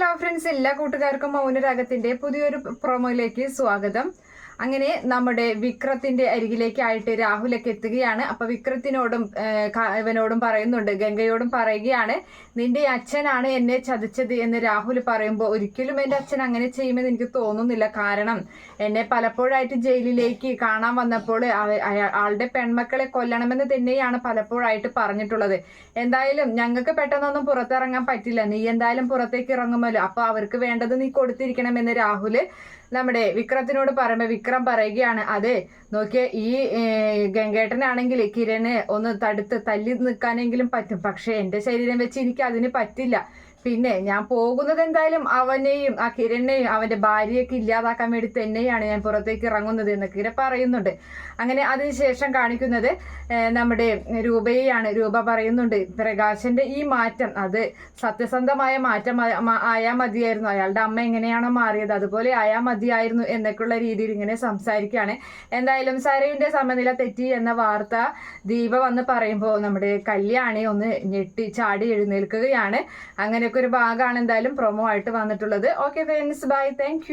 Hello friends എല്ലാ കൂട്ടുകാർക്കും മൗനരാഗത്തിന്റെ പുതിയൊരു പ്രൊമോയിലേക്ക് സ്വാഗതം. അങ്ങനെ നമ്മുടെ വിക്രത്തിന്റെ അരികിലേക്കായിട്ട് രാഹുലൊക്കെ എത്തുകയാണ്. അപ്പൊ വിക്രത്തിനോടും ഇവനോടും പറയുന്നുണ്ട് ഗംഗയോടും പറയുകയാണ് നിന്റെ അച്ഛനാണ് എന്നെ ചതിച്ചത് എന്ന് രാഹുൽ പറയുമ്പോൾ ഒരിക്കലും എന്റെ അച്ഛൻ അങ്ങനെ ചെയ്യുമെന്ന് എനിക്ക് തോന്നുന്നില്ല. കാരണം എന്നെ പലപ്പോഴായിട്ട് ജയിലിലേക്ക് കാണാൻ വന്നപ്പോൾ ആളുടെ പെൺമക്കളെ കൊല്ലണമെന്ന് തന്നെയാണ് പലപ്പോഴായിട്ട് പറഞ്ഞിട്ടുള്ളത്. എന്തായാലും ഞങ്ങൾക്ക് പെട്ടെന്നൊന്നും പുറത്തിറങ്ങാൻ പറ്റില്ല. നീ എന്തായാലും പുറത്തേക്ക് ഇറങ്ങുമല്ലോ. അപ്പൊ അവർക്ക് വേണ്ടത് നീ കൊടുത്തിരിക്കണമെന്ന് രാഹുൽ നമ്മുടെ വിക്രത്തിനോട് പറയുമ്പോൾ വിക്രം പറയുകയാണ്. അതെ നോക്കിയ ഈ ഗംഗേട്ടനാണെങ്കിൽ കിരണ് ഒന്ന് തടുത്ത് തല്ലി നിൽക്കാനെങ്കിലും പറ്റും. പക്ഷെ എന്റെ ശരീരം വെച്ച് എനിക്ക് അതിന് പറ്റില്ല. പിന്നെ ഞാൻ പോകുന്നത് എന്തായാലും അവനെയും ആ കിരണിനെയും അവന്റെ ഭാര്യയൊക്കെ ഇല്ലാതാക്കാൻ വേണ്ടി തന്നെയാണ് ഞാൻ പുറത്തേക്ക് ഇറങ്ങുന്നത് എന്നൊക്കെ കിര പറയുന്നുണ്ട്. അങ്ങനെ അതിനുശേഷം കാണിക്കുന്നത് നമ്മുടെ രൂപയെയാണ്. രൂപ പറയുന്നുണ്ട് പ്രകാശന്റെ ഈ മാറ്റം അത് സത്യസന്ധമായ മാറ്റം ആയാ മതിയായിരുന്നു. അയാളുടെ അമ്മ എങ്ങനെയാണോ മാറിയത് അതുപോലെ ആയാ മതിയായിരുന്നു എന്നൊക്കെയുള്ള രീതിയിൽ ഇങ്ങനെ സംസാരിക്കുകയാണ്. എന്തായാലും സരയുടെ സമനില തെറ്റി എന്ന വാർത്ത ദീപ വന്ന് പറയുമ്പോൾ നമ്മുടെ കല്യാണി ഒന്ന് ഞെട്ടി ചാടി എഴുന്നേൽക്കുകയാണ്. ഒരു ഭാഗമാണ് എന്തായാലും പ്രൊമോ ആയിട്ട് വന്നിട്ടുള്ളത്. Okay friends bye thank